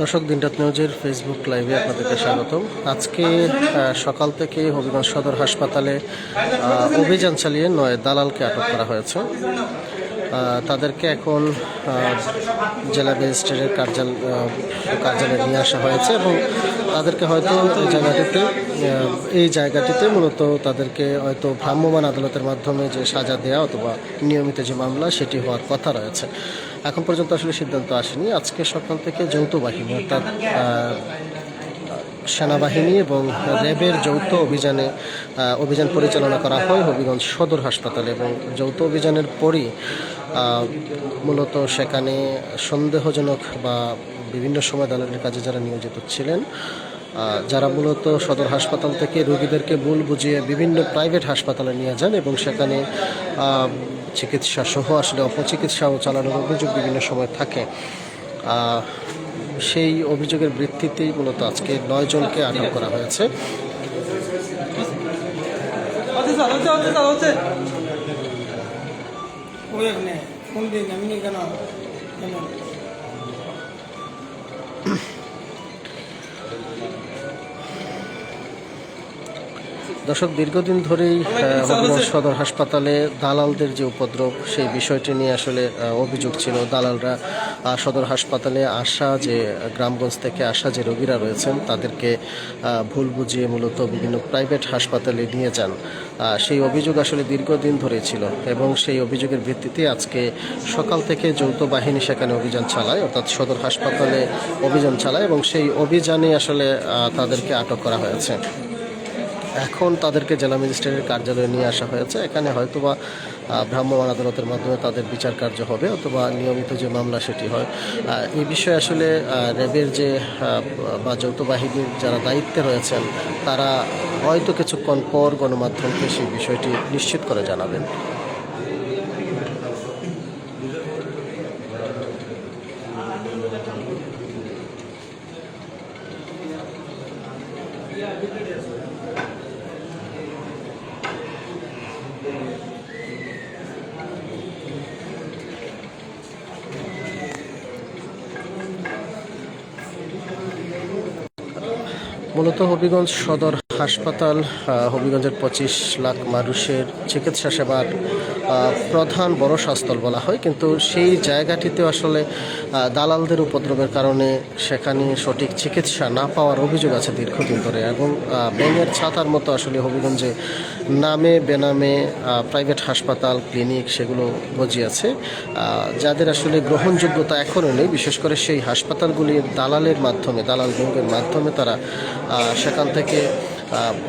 দর্শক, দিনরাত নিউজের ফেসবুক লাইভে আপনাদেরকে স্বাগতম। আজকে সকাল থেকে হবিগঞ্জ সদর হাসপাতালে অভিযান চালিয়ে নয় দালালকে আটক করা হয়েছে। তাদেরকে এখন জেলা ম্যাজিস্ট্রেটের কার্যালয় কার্যালয়ে নিয়ে আসা হয়েছে এবং তাদেরকে হয়তো এই জায়গাটিতে এই জায়গাটিতে মূলত তাদেরকে হয়তো ভ্রাম্যমাণ আদালতের মাধ্যমে যে সাজা দেওয়া অথবা নিয়মিত যে মামলা সেটি হওয়ার কথা রয়েছে। এখন পর্যন্ত আসলে সিদ্ধান্ত আসেনি। আজকে সকাল থেকে যৌথ বাহিনী, অর্থাৎ সেনাবাহিনী এবং র্যাবের যৌথ অভিযানে অভিযান পরিচালনা করা হয় হবিগঞ্জ সদর হাসপাতালে এবং যৌথ অভিযানের পরই মূলত সেখানে সন্দেহজনক বা বিভিন্ন সময় দালালের কাজে যারা নিয়োজিত ছিলেন যারা মূলত সদর হাসপাতাল থেকে রোগীদেরকে ভুল বুঝিয়ে বিভিন্ন প্রাইভেট হাসপাতালে নিয়ে যান এবং সেখানে চিকিৎসা সহ আসলে অপচিকিৎসাও চালানোর অভিযোগ বিভিন্ন সময় থাকে। সেই অভিযোগের ভিত্তিতেই মূলত আজকে নয় জনকে আটক করা হয়েছে। হচ্ছে দর্শক, দীর্ঘদিন ধরেই সদর হাসপাতালে দালালদের যে উপদ্রব, সেই বিষয়টি নিয়ে আসলে অভিযোগ ছিল দালালরা। সদর হাসপাতালে আসা যে, গ্রামগঞ্জ থেকে আসা যে রোগীরা রয়েছেন, তাদেরকে ভুল বুঝিয়ে মূলত বিভিন্ন প্রাইভেট হাসপাতালে নিয়ে যান। সেই অভিযোগ আসলে দীর্ঘদিন ধরে ছিল এবং সেই অভিযোগের ভিত্তিতে আজকে সকাল থেকে যৌথ বাহিনী সেখানে অভিযান চালায়, অর্থাৎ সদর হাসপাতালে অভিযান চালায় এবং সেই অভিযানে আসলে তাদেরকে আটক করা হয়েছে। এখন তাদেরকে জেলা ম্যাজিস্ট্রেটের কার্যালয়ে নিয়ে আসা হয়েছে। এখানে হয়তোবা ভ্রাম্যমাণ আদালতের মাধ্যমে তাদের বিচার কার্য হবে অথবা নিয়মিত যে মামলা সেটি হয়। এই বিষয়ে আসলে র্যাবের যে বা যৌথ বাহিনীর যারা দায়িত্বে রয়েছেন, তারা হয়তো কিছুক্ষণ পর গণমাধ্যমকে সেই বিষয়টি নিশ্চিত করে জানাবেন। মূলত হবিগঞ্জ সদর হাসপাতাল হবিগঞ্জের পঁচিশ লাখ মানুষের চিকিৎসা সেবার প্রধান বড় স্বাস্থল বলা হয়, কিন্তু সেই জায়গাটিতে আসলে দালালদের উপদ্রবের কারণে সেখানে সঠিক চিকিৎসা না পাওয়ার অভিযোগ আছে দীর্ঘদিন ধরে। এবং ব্যাঙের ছাতার মতো আসলে হবিগঞ্জে নামে, বেনামে প্রাইভেট হাসপাতাল ক্লিনিক সেগুলো গজিয়েছে যাদের আসলে গ্রহণযোগ্যতা এখনও নেই, বিশেষ করে সেই হাসপাতালগুলির দালালের মাধ্যমে, দালাল ব্যঙ্গের মাধ্যমে তারা সেখান থেকে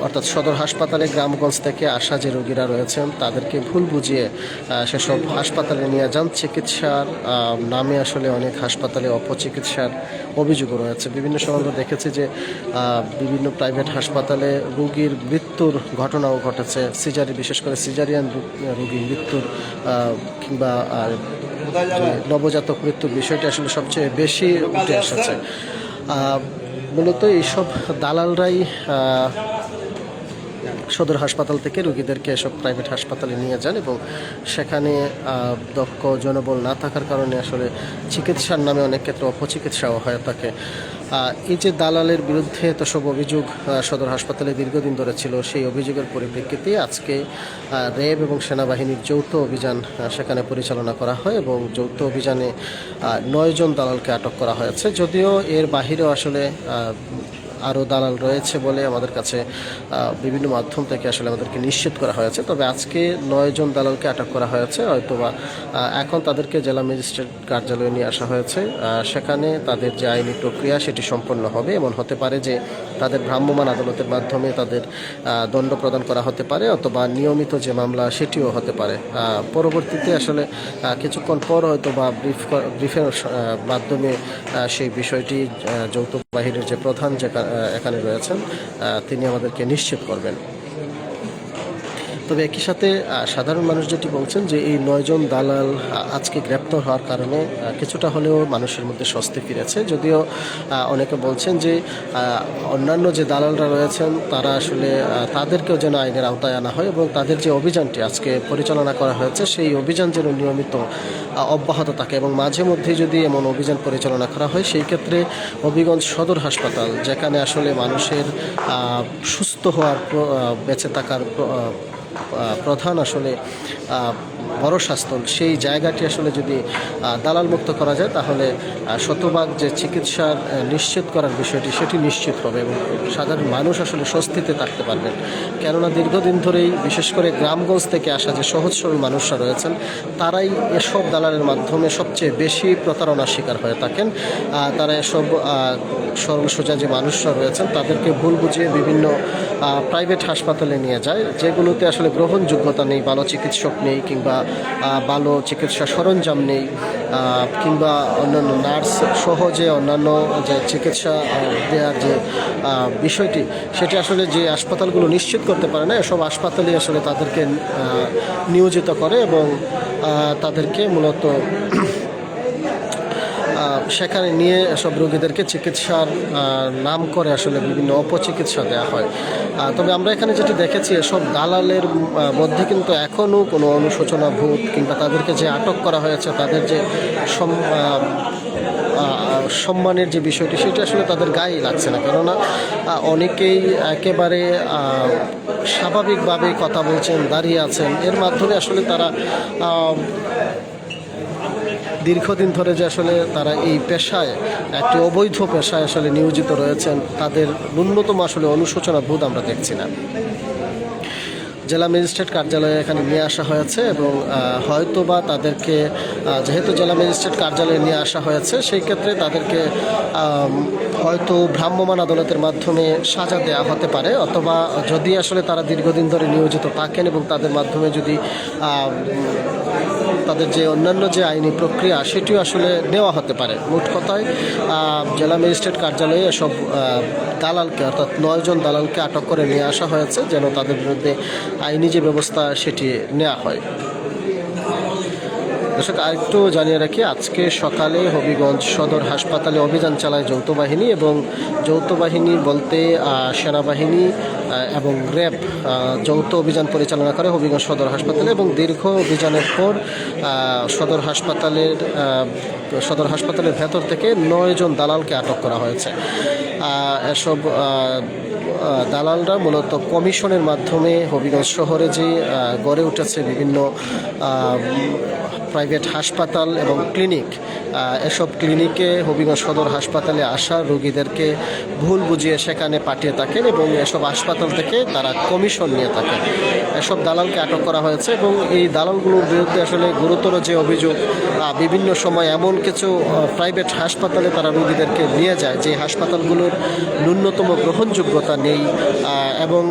অর্থাৎ সদর হাসপাতালে গ্রামগঞ্জ থেকে আসা যে রোগীরা রয়েছেন, তাদেরকে ভুল বুঝিয়ে সেসব হাসপাতালে নিয়ে যান। চিকিৎসার নামে আসলে অনেক হাসপাতালে অপচিকিৎসার অভিযোগও রয়েছে। বিভিন্ন সময় আমরা দেখেছি যে বিভিন্ন প্রাইভেট হাসপাতালে রোগীর মৃত্যুর ঘটনাও ঘটেছে। সিজারি, বিশেষ করে সিজারিয়ান রোগীর মৃত্যুর কিংবা নবজাতক মৃত্যুর বিষয়টি আসলে সবচেয়ে বেশি উঠে এসেছে। মূলত এইসব দালালরাই সদর হাসপাতাল থেকে রুগীদেরকে এসব প্রাইভেট হাসপাতালে নিয়ে যান এবং সেখানে দক্ষ জনবল না থাকার কারণে আসলে চিকিৎসার নামে অনেক ক্ষেত্রে অপচিকিৎসাও হয়ে থাকে এই যে দালালের বিরুদ্ধে এত সব অভিযোগ সদর হাসপাতালে দীর্ঘদিন ধরে ছিল, সেই অভিযোগের পরিপ্রেক্ষিতে আজকে র্যাব এবং সেনাবাহিনীর যৌথ অভিযান সেখানে পরিচালনা করা হয় এবং যৌথ অভিযানে নয়জন দালালকে আটক করা হয়েছে। যদিও এর বাহিরেও আসলে আরও দালাল রয়েছে বলে আমাদের কাছে বিভিন্ন মাধ্যম থেকে আসলে আমাদেরকে নিশ্চিত করা হয়েছে। তবে আজকে নয়জন দালালকে আটক করা হয়েছে, হয়তোবা এখন তাদেরকে জেলা ম্যাজিস্ট্রেট কার্যালয়ে নিয়ে আসা হয়েছে। সেখানে তাদের যে আইনি প্রক্রিয়া সেটি সম্পন্ন হবে। এমন হতে পারে যে তাদের ভ্রাম্যমাণ আদালতের মাধ্যমে তাদের দণ্ড প্রদান করা হতে পারে অথবা নিয়মিত যে মামলা সেটিও হতে পারে। পরবর্তীতে আসলে কিছুক্ষণ পর হয়তো বা ব্রিফ ব্রিফের মাধ্যমে সেই বিষয়টি যৌথ বাহিনীর যে প্রধান যে এখানে রয়েছেন। তিনি আমাদেরকে নিশ্চিত করবেন। তবে একই সাথে সাধারণ মানুষ যেটি বলছেন যে এই নয়জন দালাল আজকে গ্রেপ্তার হওয়ার কারণে কিছুটা হলেও মানুষের মধ্যে স্বস্তি ফিরেছে। যদিও অনেকে বলছেন যে অন্যান্য যে দালালরা রয়েছেন, তারা আসলে তাদেরকেও যেন আইনের আওতায় আনা হয় এবং তাদের যে অভিযানটি আজকে পরিচালনা করা হয়েছে, সেই অভিযান যেন নিয়মিত অব্যাহত থাকে এবং মাঝে মধ্যে যদি এমন অভিযান পরিচালনা করা হয়, সেই ক্ষেত্রে হবিগঞ্জ সদর হাসপাতাল, যেখানে আসলে মানুষের সুস্থ হওয়ার বেঁচে থাকার প্রধান আসলে স্বাস্থ্য সেই জায়গাটি আসলে যদি আহ, দালাল মুক্ত করা যায় তাহলে শতভাগ যে চিকিৎসার নিশ্চিত করার বিষয়টি সেটি নিশ্চিত হবে এবং সাধারণ মানুষ আসলে স্বস্তিতে থাকতে পারবেন। কেননা দীর্ঘদিন ধরেই বিশেষ করে গ্রামগঞ্জ থেকে আসা যে সহজ সরল মানুষরা রয়েছেন তারাই এসব দালালের মাধ্যমে সবচেয়ে বেশি প্রতারণার শিকার হয়ে থাকেন। তারা এসব সরল সোজা যে মানুষরা রয়েছেন তাদেরকে ভুল বুঝিয়ে বিভিন্ন প্রাইভেট হাসপাতালে নিয়ে যায় যেগুলোতে আসলে গ্রহণযোগ্যতা নেই ভালো চিকিৎসক নেই কিংবা ভালো চিকিৎসা সরঞ্জাম নেই কিংবা অন্যান্য নার্স সহ যে অন্যান্য যে চিকিৎসা দেওয়ার যে বিষয়টি, সেটি আসলে যে হাসপাতালগুলো নিশ্চিত করতে পারে না, এসব হাসপাতালই আসলে তাদেরকে নিয়োজিত করে এবং তাদেরকে মূলত সেখানে নিয়ে সব রোগীদেরকে চিকিৎসার নাম করে আসলে বিভিন্ন অপচিকিৎসা দেওয়া হয়। তবে আমরা এখানে যেটি দেখেছি, এসব দালালের মধ্যে কিন্তু এখনও কোনো অনুশোচনা ভূত কিংবা তাদেরকে যে আটক করা হয়েছে, তাদের যে সম্মানের যে বিষয়টি, সেটি আসলে তাদের গায়ে লাগছে না। কেননা অনেকেই একেবারে স্বাভাবিকভাবেই কথা বলছেন, দাঁড়িয়ে আছেন। এর মাধ্যমে আসলে তারা দীর্ঘদিন ধরে যে আসলে তারা এই পেশায় একটি অবৈধ পেশায় আসলে নিয়োজিত রয়েছেন তাদের ন্যূনতম আসলে অনুশোচনা বোধ আমরা দেখছি না। জেলা ম্যাজিস্ট্রেট কার্যালয়ে এখানে নিয়ে আসা হয়েছে এবং আহ, হয়তোবা তাদেরকে যেহেতু জেলা ম্যাজিস্ট্রেট কার্যালয়ে নিয়ে আসা হয়েছে সেই ক্ষেত্রে তাদেরকে হয়তো ভ্রাম্যমাণ আদালতের মাধ্যমে সাজা দেওয়া হতে পারে অথবা যদি আসলে তারা দীর্ঘদিন ধরে নিয়োজিত থাকেন এবং তাদের মাধ্যমে যদি তাদের যে অন্যান্য যে আইনি প্রক্রিয়া, সেটিও আসলে নেওয়া হতে পারে। মোট কথায় জেলা ম্যাজিস্ট্রেট কার্যালয়ে এসব দালালকে, অর্থাৎ নয়জন দালালকে আটক করে নিয়ে আসা হয়েছে, যেন তাদের বিরুদ্ধে আইনি যে ব্যবস্থা, সেটি নেওয়া হয়। দর্শক, আরেকটু জানিয়ে রাখি, আজকে সকালে হবিগঞ্জ সদর হাসপাতালে অভিযান চালায় যৌথ বাহিনী এবং যৌথ বাহিনী বলতে সেনাবাহিনী এবং র্যাব যৌথ অভিযান পরিচালনা করে হবিগঞ্জ সদর হাসপাতালে এবং দীর্ঘ অভিযানের পর সদর হাসপাতালের সদর হাসপাতালের ভেতর থেকে নয়জন দালালকে আটক করা হয়েছে। এসব দালালরা মূলত কমিশনের মাধ্যমে হবিগঞ্জ শহরে যে গড়ে উঠেছে বিভিন্ন প্রাইভেট হাসপাতাল এবং ক্লিনিক। এসব ক্লিনিকে হবিগঞ্জ সদর হাসপাতালে আসা রোগীদেরকে ভুল বুঝিয়ে সেখানে পাঠিয়ে থাকেন এবং এসব হাসপাতাল থেকে তারা কমিশন নিয়ে থাকেন। এসব দালালকে আটক করা হয়েছে এবং এই দালালগুলোর বিরুদ্ধে আসলে গুরুতর যে অভিযোগ বিভিন্ন সময় এমন কিছু প্রাইভেট হাসপাতালে তারা রোগীদেরকে নিয়ে যায় যে হাসপাতালগুলোর ন্যূনতম গ্রহণযোগ্যতা নেই এবং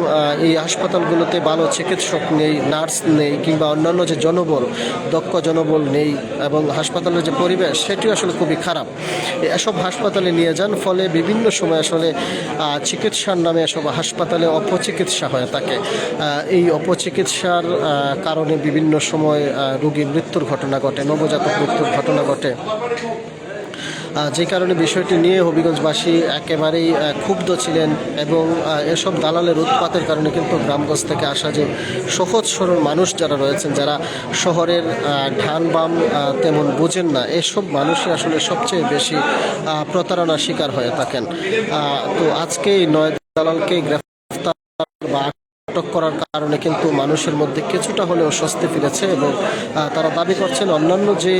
এই হাসপাতালগুলোতে ভালো চিকিৎসক নেই, নার্স নেই কিংবা অন্যান্য যে জনবল, দক্ষ জনবল নেই এবং হাসপাতালের যে পরিবেশ, সেটিও আসলে খুবই খারাপ। এসব হাসপাতালে নিয়ে যান, ফলে বিভিন্ন সময় আসলে চিকিৎসার নামে এসব হাসপাতালে অপচিকিৎসা হয়ে থাকে এই অপচিকিৎসার কারণে বিভিন্ন সময় রোগীর মৃত্যুর ঘটনা ঘটে, নবজাতক মৃত্যুর ঘটনা ঘটে। যে কারণে বিষয়টি নিয়ে হবিগঞ্জবাসী একেবারেই ক্ষুব্ধ ছিলেন এবং এসব দালালের উৎপাতের কারণে কিন্তু গ্রামগঞ্জ থেকে আসা যে সহজ সরল মানুষ যারা রয়েছেন, যারা শহরের ঢান বাম তেমন বোঝেন না, এসব মানুষই আসলে সবচেয়ে বেশি প্রতারণার শিকার হয়ে থাকেন। তো আজকে নয় দালালকে গ্রেফতার বা আটক করার কারণে কিন্তু মানুষের মধ্যে কিছুটা হলেও স্বস্তি ফিরেছে এবং তারা দাবি করছেন অন্যান্য যে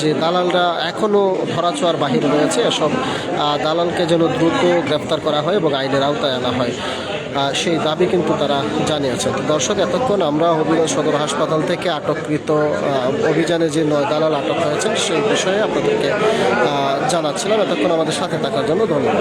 যে দালালরা এখনও ধরাছোঁয়ার বাহিরে রয়েছে, এসব দালালকে যেন দ্রুত গ্রেপ্তার করা হয় এবং আইনের আওতায় আনা হয়। সেই দাবি কিন্তু তারা জানিয়েছে তো দর্শক, এতক্ষণ আমরা হবিগঞ্জ সদর হাসপাতাল থেকে আটককৃত অভিযানে যে নয় দালাল আটক হয়েছে সেই বিষয়ে আপনাদেরকে জানাচ্ছিলাম। এতক্ষণ আমাদের সাথে থাকার জন্য ধন্যবাদ।